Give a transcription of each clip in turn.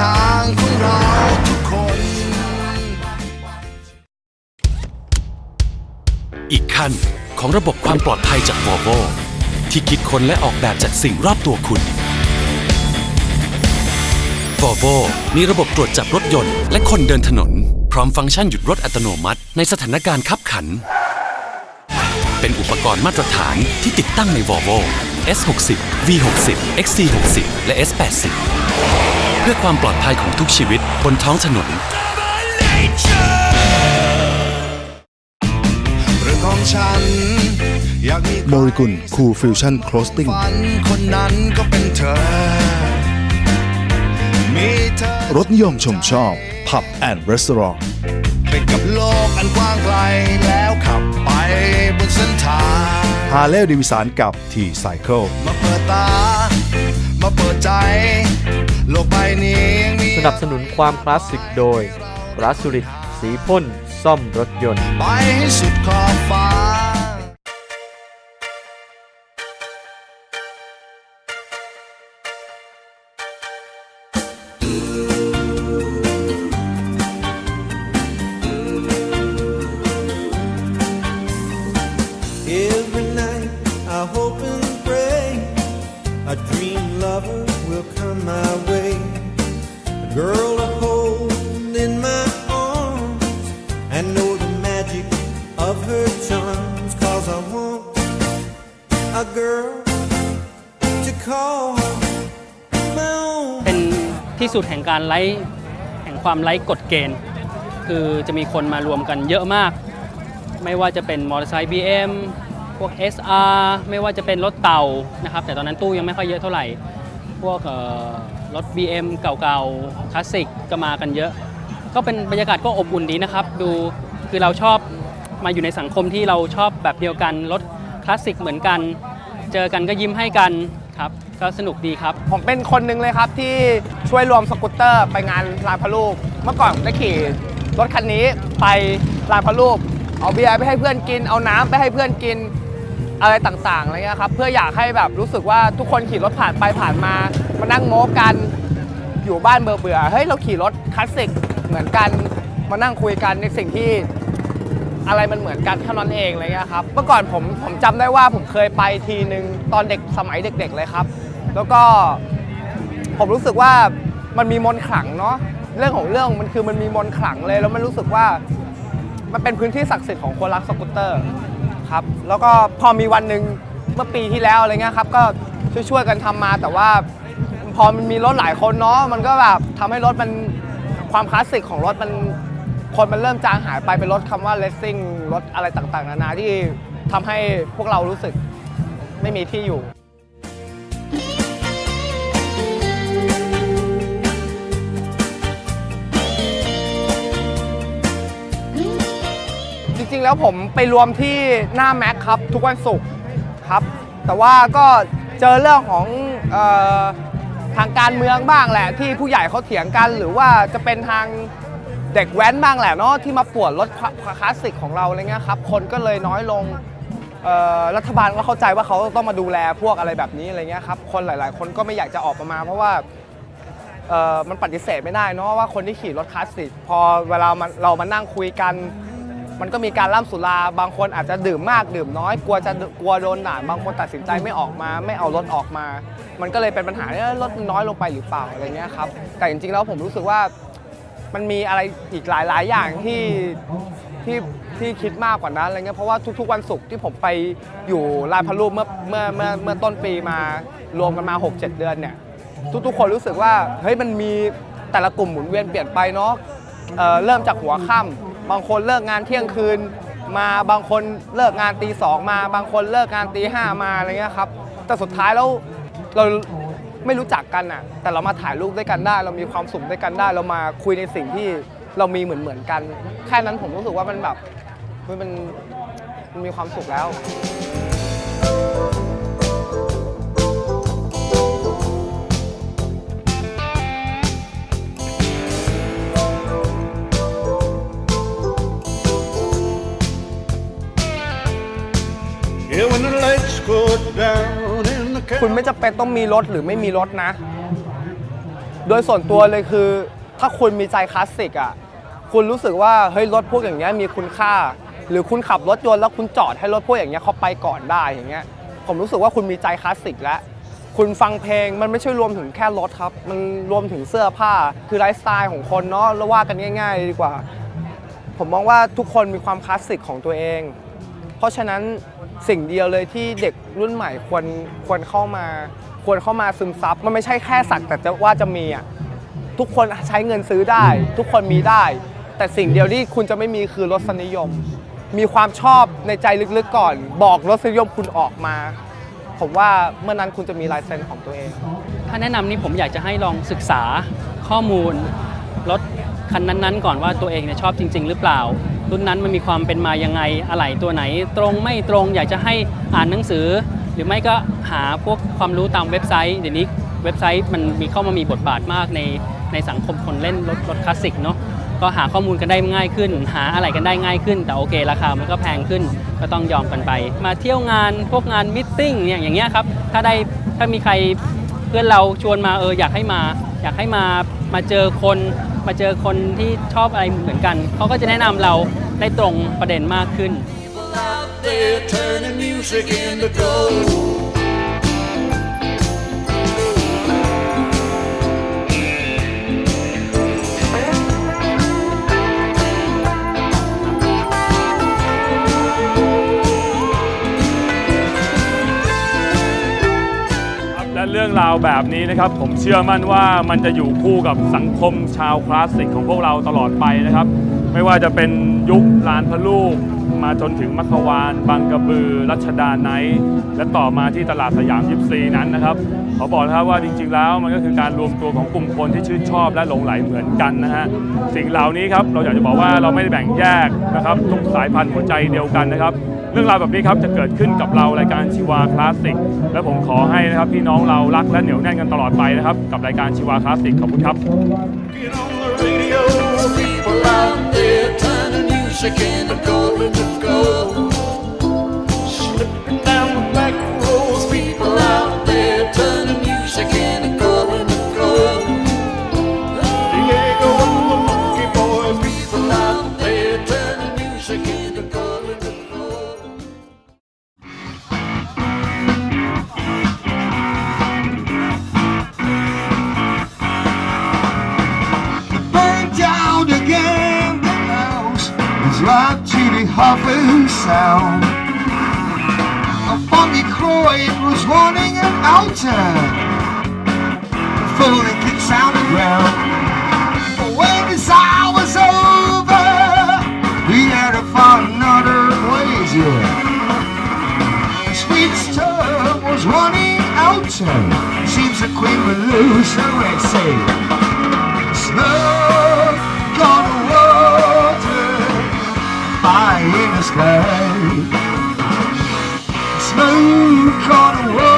ทางของเราทุกคน อีกขั้นของระบบความปลอดภัยจาก Volvo ที่คิดค้นและออกแบบจากสิ่งรอบตัวคุณ Volvo มีระบบตรวจจับรถยนต์ และคนเดินถนน พร้อมฟังก์ชันหยุดรถอัตโนมัติ ในสถานการณ์ขับขัน เป็นอุปกรณ์มาตรฐานที่ติดตั้งใน Volvo S60 V60 XC60 และ S80 เพื่อความปลอดภัยของทุกชีวิตบนท้องถนนเรื่องของฉันอยากมีโมริกุลคูลฟิวชั่นโคลสติ้งฝันคนนั้นก็เป็นเธอมีเธอรถนิยมชมชอบผับแอนด์รีสอร์ทไปกับโลกอันกว้างไกลแล้วขับไปบนเส้นทางฮาร์เลย์ดิวิสานกับทีไซเคิลมาเปิดตา มาเปิดใจ โลกใบนี้ยังมีสนับสนุนความคลาสสิกโดยรัสสุริตสีพ่น ซ่อมรถยนต์ ไปให้สุดขอบฟ้า Every a girl to call my own. เป็นที่สุดแห่งการไล่แห่งความไล่กฎเกณฑ์ คือจะมีคนมารวมกันเยอะมาก ไม่ว่าจะเป็นมอเตอร์ไซค์ BM พวก SR ไม่ว่าจะเป็นรถเต่านะครับ แต่ตอนนั้นตู้ยังไม่ค่อยเยอะเท่าไหร่ พวกรถ BM เก่าๆคลาสสิกก็มากันเยอะ ก็เป็นบรรยากาศก็อบอุ่นดีนะครับ ดูคือเราชอบมาอยู่ในสังคมที่เราชอบแบบเดียวกันรถคลาสสิกเหมือนกัน เจอกันก็ยิ้มให้กันครับ ก็สนุกดีครับ ผมเป็นคนหนึ่งเลยครับที่ช่วยรวมสกูตเตอร์ไปงานลานพระลูก เมื่อก่อนผมได้ขี่รถคันนี้ไปลานพระลูก เอาเบียร์ไปให้เพื่อนกิน เอาน้ำไปให้เพื่อนกินอะไรต่างๆอะไรเงี้ยครับ เพื่ออยากให้แบบรู้สึกว่าทุกคนขี่รถผ่านไปผ่านมา มานั่งโม้กันอยู่บ้านเบื่อๆเฮ้ยเราขี่รถคลาสสิกเหมือนกันมานั่งคุยกันในสิ่งที่ อะไรมันเหมือนกันเท่านั้นเองอะไรเงี้ยครับเมื่อก่อนผมผมจำได้ว่าผมเคยไปทีหนึ่งตอนเด็กสมัยเด็ก ๆ เลยครับ แล้วก็ผมรู้สึกว่ามันมีมนต์ขลังเนาะเรื่องของเรื่องมันคือมันมีมนต์ขลังเลย แล้วมันรู้สึกว่ามันเป็นพื้นที่ศักดิ์สิทธิ์ของคนรักสกูตเตอร์ครับแล้วก็พอมีวันหนึ่งเมื่อปีที่แล้วอะไรเงี้ยครับก็ช่วยๆกันทำมาแต่ว่าพอมันมีรถหลายคนเนาะมันก็แบบทำให้รถมันความคลาสสิกของรถมัน คนมันเริ่มจางหายไปเป็นรถคำว่าเลสซิ่งรถอะไรต่างๆ นานาที่ทำให้พวกเรารู้สึกไม่มีที่อยู่ จริงๆแล้วผมไปรวมที่หน้าแม็กครับ ทุกวันศุกร์ครับ แต่ว่าก็เจอเรื่องของเออทางการเมืองบ้างแหละ ที่ผู้ใหญ่เขาเถียงกันหรือว่าจะเป็นทาง เด็กแว้นบ้างแหละเนาะที่มาปวดรถคลาสสิกของเราอะไรเงี้ยครับคนก็เลยน้อยลงรัฐบาลก็เข้าใจว่าเขาต้องมาดูแลพวกอะไรแบบนี้อะไรเงี้ยครับคนหลาย ๆ คนก็ไม่อยากจะออกมา เพราะว่ามันปฏิเสธไม่ได้เนาะว่าคนที่ขี่รถคลาสสิกพอเวลามันเรามานั่งคุยกัน มันก็มีการล่ำสุราบางคนอาจจะดื่มมากดื่มน้อยกลัวจะกลัวโดนด่าบางคนตัดสินใจไม่ออกมา ไม่เอารถออกมา มันก็เลยเป็นปัญหาเอ้ยรถมันน้อยลงไปหรือเปล่าอะไรเงี้ยครับแต่จริง ๆ แล้วผมรู้สึกว่า มันมีอะไรอีกหลาย ๆ อย่างที่ที่ที่คิดมากกว่านั้นอะไรเงี้ยเพราะว่าทุก ๆ วันศุกร์ที่ผมไปอยู่ลานพระรูปเมื่อเมื่อเมื่อเมื่อต้นปีมารวมกันมา 6-7 เดือนเนี่ย ทุก ๆ คนรู้สึกว่าเฮ้ยมันมีแต่ละกลุ่มหมุนเวียนเปลี่ยนไปเนาะเอ่อเริ่มจากหัวค่ำบางคนเลิกงานเที่ยงคืนมาบางคนเลิกงานตีสองมา บางคนเลิกงานตีห้ามาอะไรเงี้ยครับแต่สุดท้ายแล้วเรา ไม่รู้จักกันอะ แต่เรามาถ่ายรูปด้วยกันได้ เรามีความสุขด้วยกันได้ เรามาคุยในสิ่งที่เรามีเหมือนเหมือนๆกัน แค่นั้นผมรู้สึกว่ามันแบบมันมันมีความสุขแล้ว คุณไม่จำเป็นต้องมีรถหรือไม่มีรถนะ โดยส่วนตัวเลยคือ ถ้าคุณมีใจคลาสสิกอะคุณรู้สึกว่าเฮ้ยรถพวกอย่างเงี้ยมีคุณค่า หรือคุณขับรถยนต์แล้วคุณจอดให้รถพวกอย่างเงี้ยเขาไปก่อนได้อย่างเงี้ยผมรู้สึกว่าคุณมีใจคลาสสิกแล้วคุณฟังเพลงมันไม่ใช่รวมถึงแค่รถครับ มันรวมถึงเสื้อผ้าคือไลฟ์สไตล์ของคนเนาะแล้วว่ากันง่าย ๆ ดีกว่า ผมมองว่าทุกคนมีความคลาสสิกของตัวเอง เพราะฉะนั้น สิ่งเดียวเลยที่เด็กรุ่นใหม่ควรควรเข้ามา ควรเข้ามาซึมซับมันไม่ใช่แค่สักแต่จะว่าจะมีอะทุกคนใช้เงินซื้อได้ ทุกคนมีได้ แต่สิ่งเดียวที่คุณจะไม่มีคือรสนิยม มีความชอบในใจลึกๆก่อน บอกรสนิยมคุณออกมา ผมว่าเมื่อนั้นคุณจะมีลายเซ็นของตัวเอง ถ้าแนะนำนี่ผมอยากจะให้ลองศึกษาข้อมูลรถคันนั้นๆ ก่อนว่าตัวเองเนี่ยชอบจริง ๆ หรือเปล่า รุ่นนั้นมันมีความเป็นมายังไงอะไรตัวไหน ตรงไม่ตรงอยากจะให้อ่านหนังสือ หรือไม่ก็หาพวกความรู้ตามเว็บไซต์เดี๋ยวนี้เว็บไซต์มันมีเข้ามามีบทบาทมากในในสังคมคนเล่นรถรถคลาสสิกเนาะก็หาข้อมูลกันได้ง่ายขึ้น หาอะไรกันได้ง่ายขึ้น แต่โอเค ราคามันก็แพงขึ้นก็ต้องยอมกันไป มาเที่ยวงานพวกงานมิทติ้งเนี่ยอย่างเงี้ยครับถ้าได้ถ้ามีใครเพื่อนเราชวนมาเอออยากให้มา อยากให้มามาเจอคน มาเจอคนที่ชอบอะไรเหมือนกันเขาก็จะแนะนำเรา ได้ตรงประเด็นมากขึ้น ครับและเรื่องราวแบบนี้นะครับ ผมเชื่อมั่นว่ามันจะอยู่คู่กับสังคมชาวคลาสสิกของพวกเราตลอดไปนะครับ ไม่ว่าจะเป็นยุคลานพระลูก มาจนถึงมัควานบางกระบือ รัชดาไนท์และต่อมาที่ตลาดสยามยิปซีนั้นนะครับขอบอกนะครับว่าจริง ๆ แล้วมันก็คือการรวมตัวของกลุ่มคนที่ชื่นชอบและหลงไหลเหมือนกันนะฮะสิ่งเหล่านี้ครับเราอยากจะบอกว่าเราไม่ได้แบ่งแยกนะครับทุกสายพันธุ์หัวใจเดียวกันนะครับเรื่องราวแบบนี้ครับจะเกิดขึ้นกับเรารายการชีวาคลาสสิกและผมขอให้นะครับพี่น้องเรารักและเหนียวแน่นกันตลอดไปนะครับ กับรายการชีวาคลาสสิกขอบคุณครับ shaking and going to go. Slipping down the back roads, people out there turning music in. Like Jimmy Hoffa sound. A Bobby Croyd was running an. The fully kicks out the ground. But when this hour was over, we had to find another ways, yeah. The sweet stuff was running out. Seems the queen will lose her way, sky. Smoke on the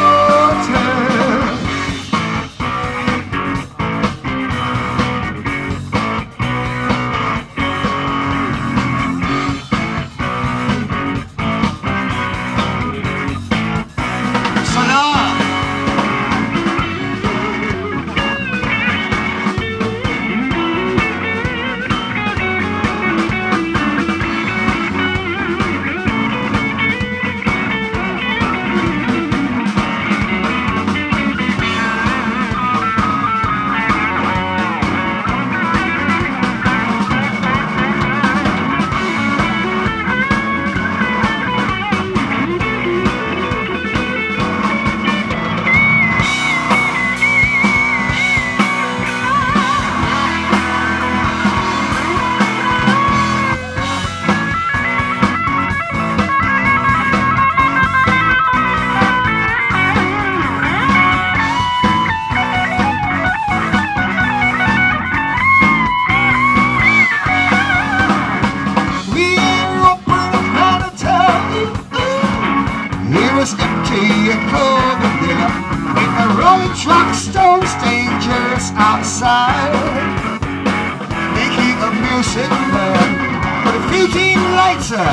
lighter,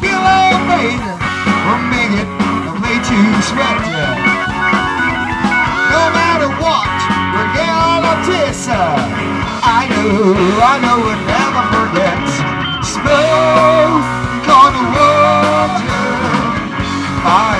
feel afraid. Will make it, will make you sweat. No matter what, this. I know, I know it never forgets. Smoke on the water, my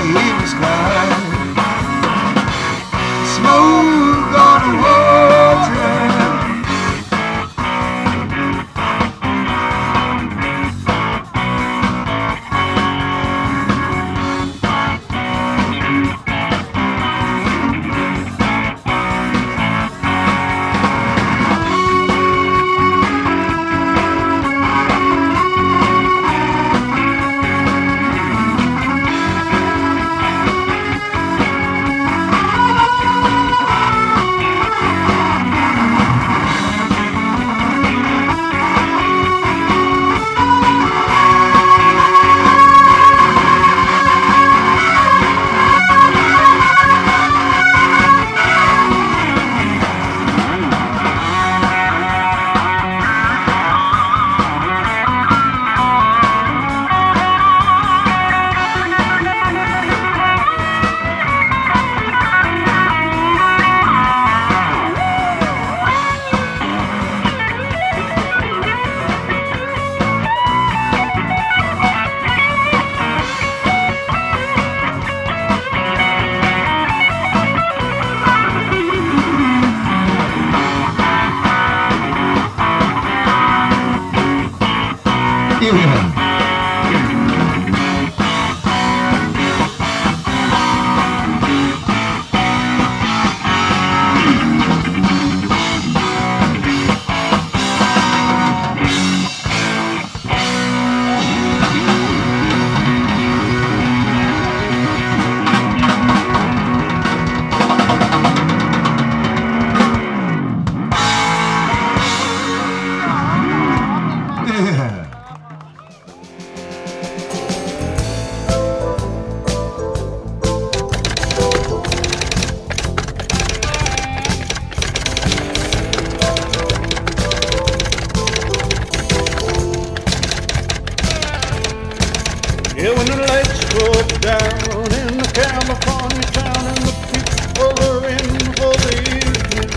down in the California town and the people are in for the evening,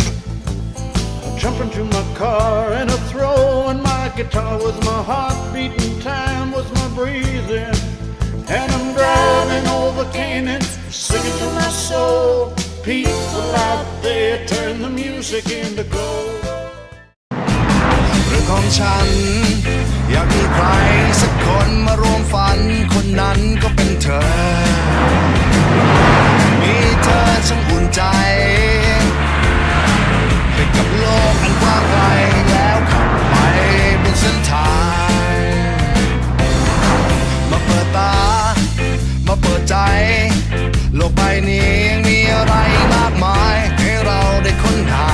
I jump into my car and I throw in my guitar with my heart beating time with my breathing. And I'm driving over Canaan, singing to my soul. People out there turn the music into gold. เรื่องของฉัน อยากมีใครสักคนมารวมฝัน คนนั้นก็เป็นเธอ ช่างอุ่นใจ ไปกับโลกอันกว้างไกลแล้วขับไปบนเส้นทาง มาเปิดตา มาเปิดใจ โลกใบนี้ยังมีอะไรมากมาย ให้เราได้ค้นหา